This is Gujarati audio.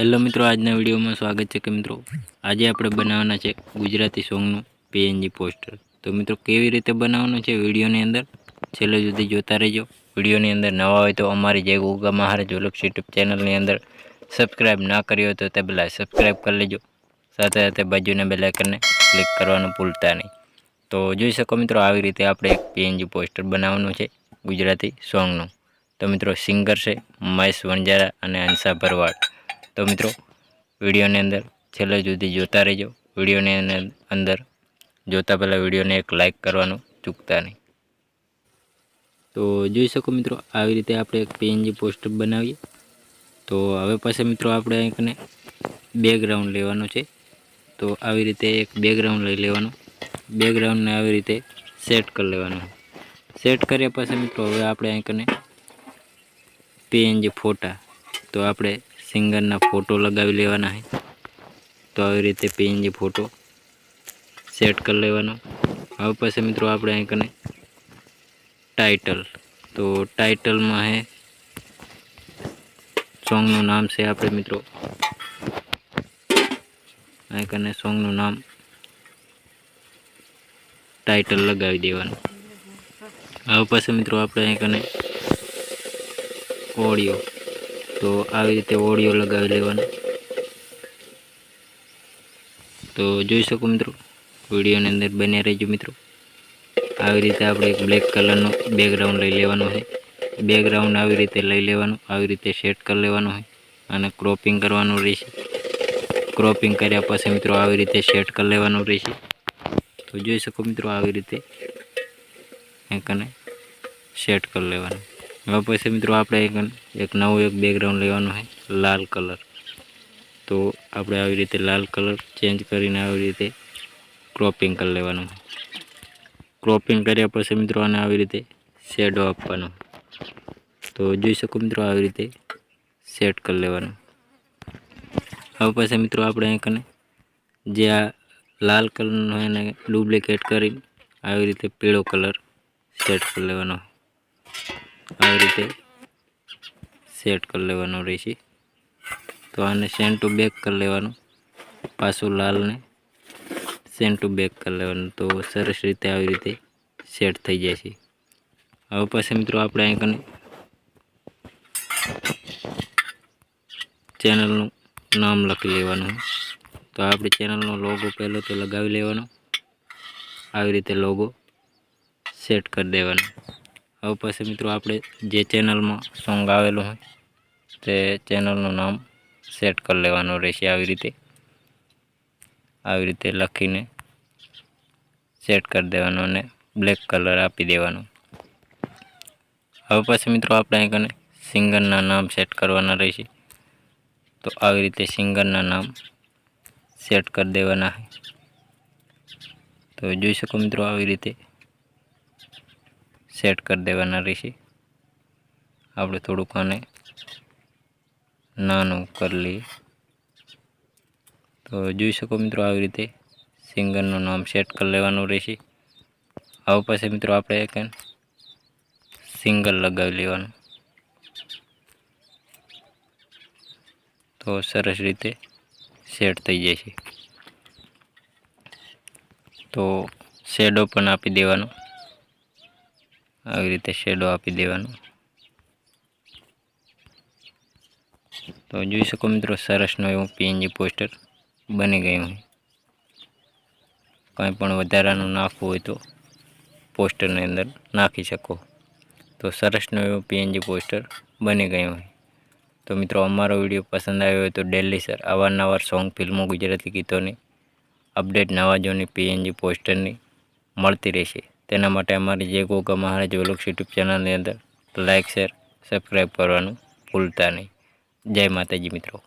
હેલો મિત્રો, આજના વિડીયોમાં સ્વાગત છે કે મિત્રો, આજે આપણે બનાવવાના છે ગુજરાતી સોંગનું પીએનજી પોસ્ટર તો મિત્રો, કેવી રીતે બનાવવાનું છે વિડીયોની અંદર? છેલ્લે સુધી જોતા રહેજો. વિડીયોની અંદર નવા હોય તો અમારી જય ગોગા મહારાજ ઓલપ્સ યુટ્યુબ ચેનલની અંદર સબસ્ક્રાઈબ ના કરી હોય તો તે પહેલાં સબસ્ક્રાઈબ કરી લેજો. સાથે સાથે બાજુના બેલ ક્લિક કરવાનું ભૂલતા નહીં. તો જોઈ શકો મિત્રો, આવી રીતે આપણે એક પીએનજી પોસ્ટર બનાવવાનું છે ગુજરાતી સોંગનું. તો મિત્રો સિંગર છે મહેશ વણજારા અને અંશા ભરવાડ. તો મિત્રો, વિડીયોની અંદર છેલ્લે સુધી જોતા રહેજો. વિડીયોની અંદર- જોતા પહેલાં વિડીયોને એક લાઇક કરવાનું ચૂકતા નહીં. તો જોઈ શકો મિત્રો, આવી રીતે આપણે એક પીએનજી પોસ્ટર બનાવીએ. તો હવે પાસે મિત્રો આપણે અહીં કને બેકગ્રાઉન્ડ લેવાનું છે. તો આવી રીતે એક બેકગ્રાઉન્ડ લઈ લેવાનું. બેકગ્રાઉન્ડને આવી રીતે સેટ કરી લેવાનું. સેટ કર્યા પછી મિત્રો, હવે આપણે અહીં કને પીએનજી ફોટા. તો આપણે સિંગરના ફોટો લગાવી લેવાના છે. તો આવી રીતે પીએનજી ફોટો સેટ કરી લેવાનો. હવે પછી મિત્રો આપણે અહીં કને ટાઇટલ તો ટાઇટલમાં હે સોંગનું નામ છે આપણે મિત્રો. અહીં કને સોંગનું નામ ટાઇટલ લગાવી દેવાનું. હવે પછી મિત્રો આપણે અહીં કને ઓડિયો તો આવી રીતે ઓડિયો લગાવી લેવાનો. તો જોઈ શકો મિત્રો, વિડીયોની અંદર બન્યા રહેજો મિત્રો. આવી રીતે આપણે એક બ્લેક કલરનો બેકગ્રાઉન્ડ લઈ લેવાનું છે. બેકગ્રાઉન્ડ આવી રીતે લઈ લેવાનું, આવી રીતે સેટ કરી લેવાનું છે અને ક્રોપિંગ કરવાનું રહેશે. ક્રોપિંગ કર્યા પછી મિત્રો આવી રીતે સેટ કરી લેવાનું રહેશે. તો જોઈ શકો મિત્રો, આવી રીતે એક અને સેટ કરી લેવાનું. હવે પછી મિત્રો આપણે એક નવું એક બેકગ્રાઉન્ડ લેવાનું છે, લાલ કલર. તો આપણે આવી રીતે લાલ કલર ચેન્જ કરીને આવી રીતે ક્રોપિંગ કરી લેવાનું ક્રોપિંગ કર્યા પછી મિત્રો આને આવી રીતે શેડો આપવાનો. તો જોઈ શકો મિત્રો આવી રીતે સેટ કરી લેવાનું. હવે પછી મિત્રો આપણે કને જે આ લાલ કલરનો એને ડુપ્લિકેટ કરી આવી રીતે પીળો કલર સેટ કરી લેવાનો. આવી રીતે સેટ કરી લેવાનું રહેશે. તો આને સેન ટુ બેક કરી લેવાનું. પાછું લાલને સેન ટુ બેક કરી લેવાનું. તો સરસ રીતે આવી રીતે સેટ થઈ જાય છે હવે પછી મિત્રો આપણે અહીં કને ચેનલનું નામ લખી લેવાનું. તો આપણી ચેનલનો લોગો પહેલો તો લગાવી લેવાનો. આવી રીતે લોગો સેટ કરી દેવાનો. હવે પછી મિત્રો આપણે જે ચેનલમાં સોંગ આવેલું હોય, તે ચેનલનું નામ સેટ કરી લેવાનું રહેશે આવી રીતે. આવી રીતે લખીને સેટ કરી દેવાનું અને બ્લેક કલર આપી દેવાનું. હવે પછી મિત્રો આપણે અહીં કને સિંગરના નામ સેટ કરવાના રહેશે. તો આવી રીતે સિંગરના નામ સેટ કરી દેવાના તો જોઈ શકો મિત્રો આવી રીતે સેટ કરી દેવાના રહેશે. આપણે થોડુંક આને નાનું કરી લઈએ. તો જોઈ શકો મિત્રો આવી રીતે સિંગરનું નામ સેટ કરી લેવાનું રહેશે. હવે પછી મિત્રો આપણે એક સિંગલ લગાવી લેવાનું. તો સરસ રીતે સેટ થઈ જશે. તો શેડો પણ આપી દેવાનો. આવી રીતે શેડો આપી દેવાનો. તો જોઈ શકો મિત્રો સરસનો એવું પીએનજી પોસ્ટર બની ગયું કંઈ પણ વધારાનું નાખવું હોય તો પોસ્ટરની અંદર નાખી શકો. તો સરસનો એવું પીએનજી પોસ્ટર બની ગયું હોય. તો મિત્રો, અમારો વીડિયો પસંદ આવ્યો હોય તો ડેલી સર અવારનવાર સોંગ ફિલ્મો, ગુજરાતી ગીતોની અપડેટ નવા જોની પીએનજી પોસ્ટરની મળતી રહેશે. તેના માટે અમારી જે ગોગા મહારાજ વલોક્સ યુટ્યુબ ચેનલની અંદર લાઇક શેર સબસ્ક્રાઈબ કરવાનું ભૂલતા નહીં. જય માતાજી મિત્રો.